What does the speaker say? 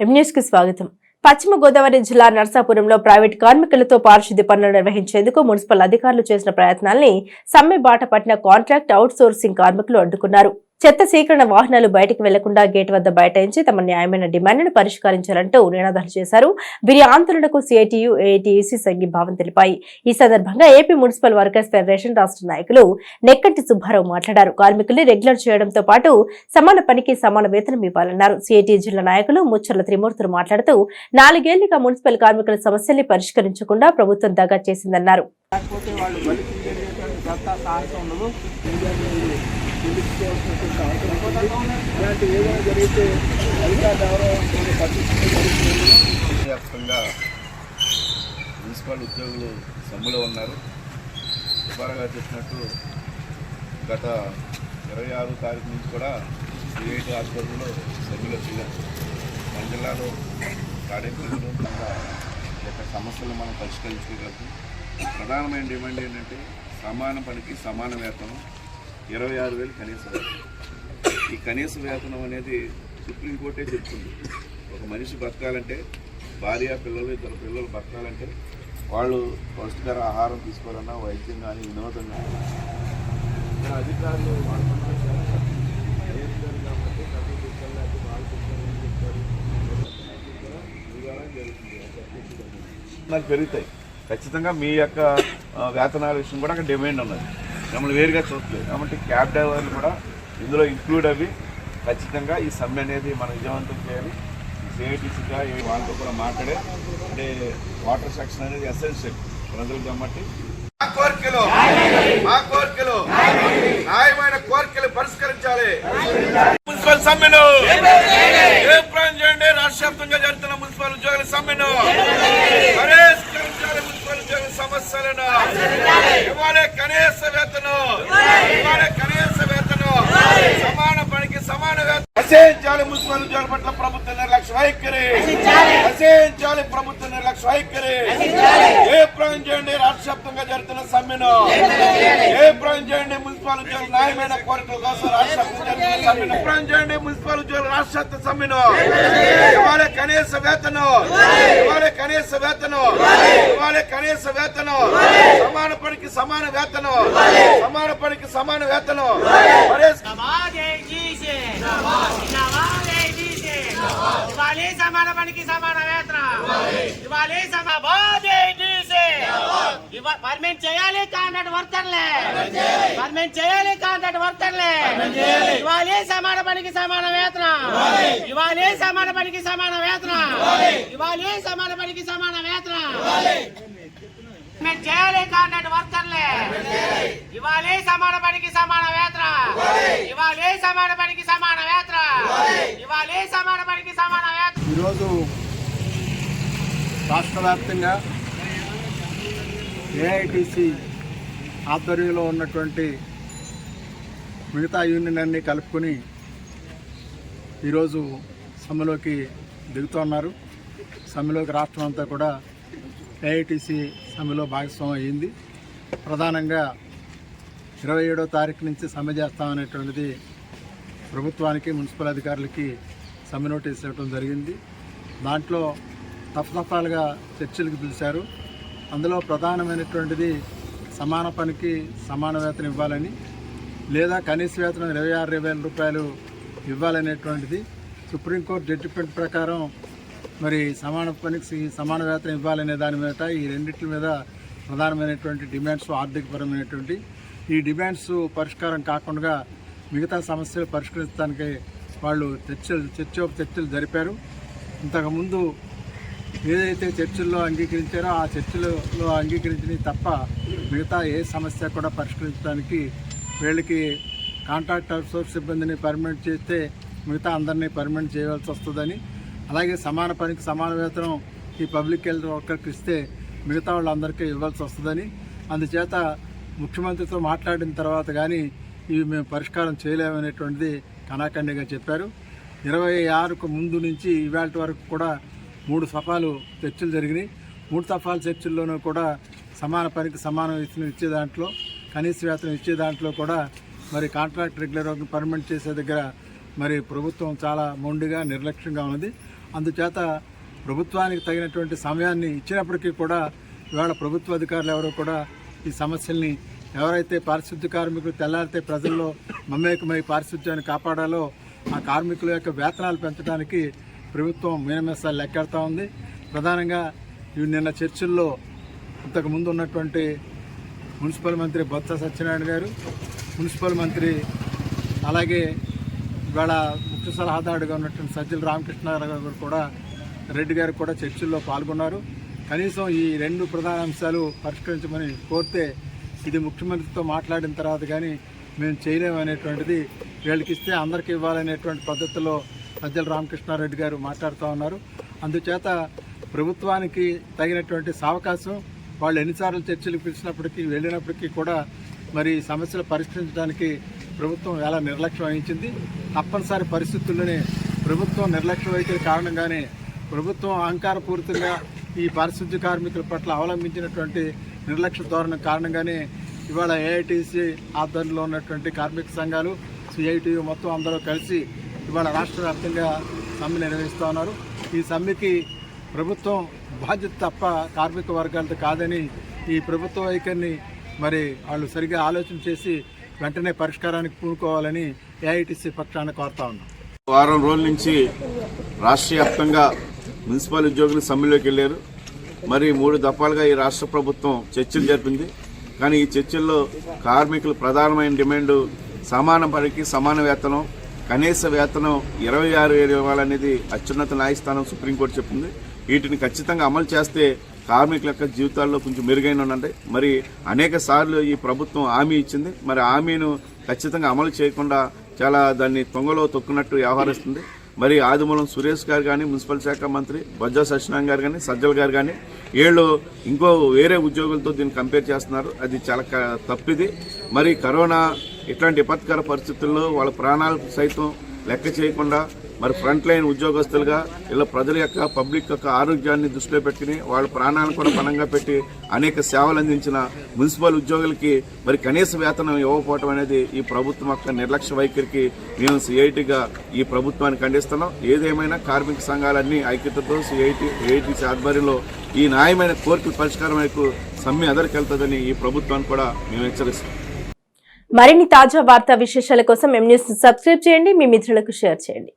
M News స్వాగతం. పశ్చిమ గోదావరి జిల్లా నర్సాపురంలో ప్రైవేట్ కార్మికులతో పారిశుద్ధ్య పనులు నిర్వహించేందుకు మున్సిపల్ అధికారులు చేసిన ప్రయత్నాల్ని సమ్మె బాట పట్టిన కాంట్రాక్ట్ అవుట్ సోర్సింగ్ కార్మికులు అడ్డుకున్నారు. చెత్త సేకరణ వాహనాలు బయటకు వెళ్ళకుండా గేట్ వద్ద బైఠాయించి తమ న్యాయమైన డిమాండ్ను పరిష్కరించాలంటూ నినాదాలు చేశారు. వీరి ఆందోళనకు సిఐటియు ఏఐటియుసి సంఘీభావం తెలిపాయి. ఈ సందర్భంగా ఏపీ మున్సిపల్ వర్కర్స్ ఫెడరేషన్ రాష్ట్ర నాయకులు నెక్కంటి సుబ్బారావు మాట్లాడారు. కార్మికుల్ని రెగ్యులర్ చేయడంతో పాటు సమాన పనికి సమాన వేతనం ఇవ్వాలన్నారు. సిఐటి జిల్లా నాయకులు ముచ్చర్ల త్రిమూర్తులు మాట్లాడుతూ నాలుగేళ్ళుగా మున్సిపల్ కార్మికుల సమస్యల్ని పరిష్కరించకుండా ప్రభుత్వం దగా చేసిందన్నారు. లేకపోతే అవసరం ఉంది. ఇలాంటి ఏదైనా జరిగితే అధికారులు ఎవరో పట్టించుకునే జరుగుతుంది వ్యాప్తంగా మున్సిపల్ ఉద్యోగులు సమ్ములో ఉన్నారు సుబ్బారావు గారు చెప్పినట్టు గత ఇరవై ఆరు తారీఖు నుంచి కూడా సిఐటి ఆసుపత్రిలో సభ్యులు వచ్చినారు మన జిల్లాలో కార్యక్రమంలో యొక్క సమస్యలు మనం పరిష్కరించుకోగలుగుతాం ప్రధానమైన డిమాండ్ ఏంటంటే సమాన పనికి సమాన వేతనం ఇరవై ఆరు వేలు కనీస వేతనం. ఈ కనీస వేతనం అనేది సుప్రీంకోర్టే చెప్తుంది. ఒక మనిషి బతకాలంటే భార్య పిల్లలు ఇద్దరు పిల్లలు బతకాలంటే వాళ్ళు పౌష్టికర ఆహారం తీసుకోవాలన్నా వైద్యం కానీ వినోదం కానీ ఇక్కడ అధికారులు నాకు పెరుగుతాయి. ఖచ్చితంగా మీ యొక్క వేతనాల విషయం కూడా అక్కడ డిమాండ్ ఉన్నది. మమ్మల్ని వేరుగా చూడలేదు కాబట్టి క్యాబ్ డ్రైవర్లు కూడా ఇందులో ఇంక్లూడ్ అవి ఖచ్చితంగా ఈ సమ్మె అనేది మనం విజయవంతం చేయాలి. సిఐటీసీగా వాళ్ళతో కూడా మాట్లాడే అంటే వాటర్ సెక్షన్ అనేది ఎసెన్షియల్ ప్రజలు కాబట్టి మా కోరికలు మా కోరికలు న్యాయమైన కోరికలు పరిష్కరించాలి. మున్సిపల్ సమ్మెను. ఏప్రిల్ చేయండి రాష్ట్ర వ్యాప్తంగా జరుగుతున్న మున్సిపల్ ఉద్యోగుల సమ్మెను. పరిష్కరించాలి మున్సిపల్ ఉద్యోగుల సమస్యలను. ఇవ్వాలి కనీస వేతనం ఇవ్వాలి కనీస వేతనం సమాన పనికి సమాన వేతనం నశించాలి మున్సిపల్ ఉద్యోగుల పట్ల ప్రభుత్వ నిర్లక్ష్య వైఖరి నశించాలి ప్రభుత్వ నిర్లక్ష్య వైఖరి ఏ ప్రాయం చేయండి రాష్ట్ర వ్యాప్తంగా జరుగుతున్న సమ్మెను. ఏ ప్రాయం చేయండి మున్సిపల్ ఉద్యోగుల న్యాయమైన కోరికల కోసం రాష్ట్ర వ్యాప్తంగా జరుగుతున్న సమ్మెను. ఏ ప్రాయం చేయండి మున్సిపల్ ఉద్యోగుల రాష్ట్ర సమ్మెను. ఇవాళ కనీస వేతనం. ఇవాళ కనీస వేతనం. ఇవాళ కనీస వేతనం. సమాన పనికి సమాన వేతనం. సమాన పనికి సమాన వేతనం. మరే నవాదే జీసే నవాదే జీసే ఇవాళే సమాన పనికి సమాన వేతన ఇవాళే పర్మనెంట్ చేయాలి కాంట్రాక్ట్ వర్కర్లే. పర్మనెంట్ చేయాలి కాంట్రాక్ట్ వర్కర్లే. ఇవాళే సమాన పనికి సమాన వేతన ఇవాళే సమాన పనికి సమాన వేతన ఇవ్వాలి సమాన పనికి సమాన వేతన చేయాలి కాంట్రాక్ట్ వర్కర్లే ఇవాళే సమాన పనికి సమాన వేతన ఇవాళే. సమాన పనికి సమాన వేతన ఇవాళే. సమాన పనికి సమాన వేతన ఈరోజు రాష్ట్ర వ్యాప్తంగా ఏఐటిసి ఆధ్వర్యంలో ఉన్నటువంటి మిగతా యూనియన్ అన్ని కలుపుకొని ఈరోజు సమ్మెలోకి దిగుతున్నారు సమ్మెలోకి రాష్ట్రం అంతా కూడా ఏఐటిసి సమ్మెలో భాగస్వామ్యం అయ్యింది ప్రధానంగా ఇరవై ఏడో తారీఖు నుంచి సమ్మె చేస్తామనేటువంటిది ప్రభుత్వానికి మున్సిపల్ అధికారులకి సమ్మె నోటీస్ ఇవ్వడం జరిగింది. దాంట్లో తప్పతప్పాలుగా చర్చలకు పిలిచారు. అందులో ప్రధానమైనటువంటిది సమాన పనికి సమాన వేతనం ఇవ్వాలని లేదా కనీస వేతనం ఇరవై ఆరు వేల రూపాయలు ఇవ్వాలనేటువంటిది సుప్రీంకోర్టు జడ్జిమెంట్ ప్రకారం మరి సమాన పనికి సమాన వేతనం ఇవ్వాలనే దాని మీద ఈ రెండింటి మీద ప్రధానమైనటువంటి డిమాండ్స్ ఆర్థికపరమైనటువంటి ఈ డిమాండ్స్ పరిష్కారం కాకుండా మిగతా సమస్యలు పరిష్కరించడానికి వాళ్ళు చర్చలు చర్చోప చర్చలు జరిపారు. ఇంతకుముందు ఏదైతే చర్చల్లో అంగీకరించారో ఆ చర్చలలో అంగీకరించినవి తప్ప మిగతా ఏ సమస్య కూడా పరిష్కరించడానికి వీళ్ళకి కాంట్రాక్ట్ అవుట్సోర్స్ సిబ్బందిని పర్మనెంట్ చేస్తే మిగతా అందరినీ పర్మనెంట్ చేయవలసి వస్తుందని. అలాగే సమాన పనికి సమాన వేతనం ఈ పబ్లిక్ హెల్త్ వర్కర్కి ఇస్తే మిగతా వాళ్ళందరికీ ఇవ్వాల్సి వస్తుందని. అందుచేత ముఖ్యమంత్రితో మాట్లాడిన తర్వాత కానీ ఇవి మేము పరిష్కారం చేయలేమనేటువంటిది కనాఖండిగా చెప్పారు. ఇరవై ఆరుకు ముందు నుంచి ఇవాళ వరకు కూడా మూడు సఫాలు చర్చలు జరిగినాయి. మూడు సఫాల చర్చల్లోనూ కూడా సమాన పనికి సమాన వేతనం ఇచ్చే దాంట్లో కనీస వేతనం ఇచ్చే దాంట్లో కూడా మరి కాంట్రాక్ట్ రెగ్యులర్ పర్మనెంట్ చేసే దగ్గర మరి ప్రభుత్వం చాలా మొండిగా నిర్లక్ష్యంగా ఉన్నది. అందుచేత ప్రభుత్వానికి తగినటువంటి సమయాన్ని ఇచ్చినప్పటికీ కూడా ఇవాళ ప్రభుత్వ అధికారులు ఎవరు కూడా ఈ సమస్యల్ని ఎవరైతే పారిశుద్ధ్య కార్మికులు తెల్లారితే ప్రజల్లో మమేకమై పారిశుద్ధ్యాన్ని కాపాడాలో ఆ కార్మికుల యొక్క వేతనాలు పెంచడానికి ప్రభుత్వం మీనమేసాలు లెక్కెడతా ఉంది. ప్రధానంగా నిన్న చర్చిల్లో ఇంతకు ముందు ఉన్నటువంటి మున్సిపల్ మంత్రి బొత్స సత్యనారాయణ గారు మున్సిపల్ మంత్రి అలాగే ఇవాళ ముఖ్య సలహాదారుడిగా ఉన్నటువంటి సజ్జల రామకృష్ణారావు గారు కూడా రెడ్డి గారు కూడా చర్చల్లో పాల్గొన్నారు. కనీసం ఈ రెండు ప్రధాన అంశాలు పరిష్కరించమని కోరితే ఇది ముఖ్యమంత్రితో మాట్లాడిన తర్వాత కానీ మేము చేయలేమనేటువంటిది వీళ్ళకి ఇస్తే అందరికీ ఇవ్వాలనేటువంటి పద్ధతిలో సజ్జల రామకృష్ణారెడ్డి గారు మాట్లాడుతూ ఉన్నారు. అందుచేత ప్రభుత్వానికి తగినటువంటి సావకాశం వాళ్ళు ఎన్నిసార్లు చర్చలు పిలిచినప్పటికీ వెళ్ళినప్పటికీ కూడా మరి సమస్యలు పరిష్కరించడానికి ప్రభుత్వం ఎలా నిర్లక్ష్యం వహించింది తప్పనిసరి పరిస్థితుల్లోనే ప్రభుత్వం నిర్లక్ష్యం వైఖరి కారణంగానే ప్రభుత్వం అహంకారపూరితంగా ఈ పారిశుద్ధ్య కార్మికుల పట్ల అవలంబించినటువంటి నిర్లక్ష్య ధోరణి కారణంగానే ఇవాళ ఏఐటీసీ ఆధ్వర్యంలో ఉన్నటువంటి కార్మిక సంఘాలు సిఐటియు మొత్తం అందరూ కలిసి ఇవాళ రాష్ట్ర వ్యాప్తంగా సమ్మె నిర్వహిస్తూ ఉన్నారు. ఈ సమ్మెకి ప్రభుత్వం బాధ్యత తప్ప కార్మిక వర్గాలతో కాదని ఈ ప్రభుత్వ వైఖరిని మరి వాళ్ళు సరిగా ఆలోచన చేసి వెంటనే పరిష్కారానికి పూనుకోవాలని ఏఐటీసీ పక్షాన్ని కోరుతా ఉన్నాం. వారం రోజుల నుంచి రాష్ట్ర వ్యాప్తంగా మున్సిపల్ ఉద్యోగులు సమ్మెలోకి వెళ్ళారు. మరి మూడు దఫాలుగా ఈ రాష్ట్ర ప్రభుత్వం చర్చలు జరిపింది. కానీ ఈ చర్చల్లో కార్మికులు ప్రధానమైన డిమాండ్ సమాన పనికి సమాన వేతనం కనీస వేతనం ఇరవై ఆరు వేలు ఇవ్వాలనేది అత్యున్నత న్యాయస్థానం సుప్రీంకోర్టు చెప్పింది. వీటిని ఖచ్చితంగా అమలు చేస్తే కార్మికుల యొక్క జీవితాల్లో కొంచెం మెరుగైన ఉండండి. మరి అనేక సార్లు ఈ ప్రభుత్వం హామీ ఇచ్చింది. మరి హామీను ఖచ్చితంగా అమలు చేయకుండా చాలా దాన్ని తొంగలో తొక్కున్నట్టు వ్యవహరిస్తుంది. మరి ఆదిమూలం సురేష్ గారు కానీ మున్సిపల్ శాఖ మంత్రి బొజ్జా సత్యనారాయణ గారు కానీ సజ్జల్ గారు కానీ వీళ్ళు ఇంకో వేరే ఉద్యోగులతో దీన్ని కంపేర్ చేస్తున్నారు. అది చాలా క- తప్పిది. మరి కరోనా ఇట్లాంటి విపత్కర పరిస్థితుల్లో వాళ్ళ ప్రాణాలు సైతం లెక్క చేయకుండా మరి ఫ్రంట్ లైన్ ఉద్యోగస్తులుగా ఇలా ప్రజల యొక్క పబ్లిక్ యొక్క ఆరోగ్యాన్ని దృష్టిలో పెట్టుకుని వాళ్ళ ప్రాణాలను కూడా పణంగా పెట్టి అనేక సేవలు అందించిన మున్సిపల్ ఉద్యోగులకి మరి కనీస వేతనం ఇవ్వకపోవటం అనేది ఈ ప్రభుత్వం యొక్క నిర్లక్ష్య వైఖరికి మేము సిఐటిగా ఈ ప్రభుత్వాన్ని ఖండిస్తున్నాం. ఏదేమైనా కార్మిక సంఘాలన్నీ ఐక్యతతో సిఐటి ఏఐటిసి ఆధ్వర్యంలో ఈ న్యాయమైన కోర్టు పరిష్కారం వైపు సమ్మె అదరికెళ్తుందని ఈ ప్రభుత్వాన్ని కూడా మేము హెచ్చరిస్తాం మరిన్ని తాజా వార్తా విశేషాల కోసం ఎం న్యూస్ సబ్స్క్రైబ్ చేయండి మీ మిత్రులకు షేర్ చేయండి.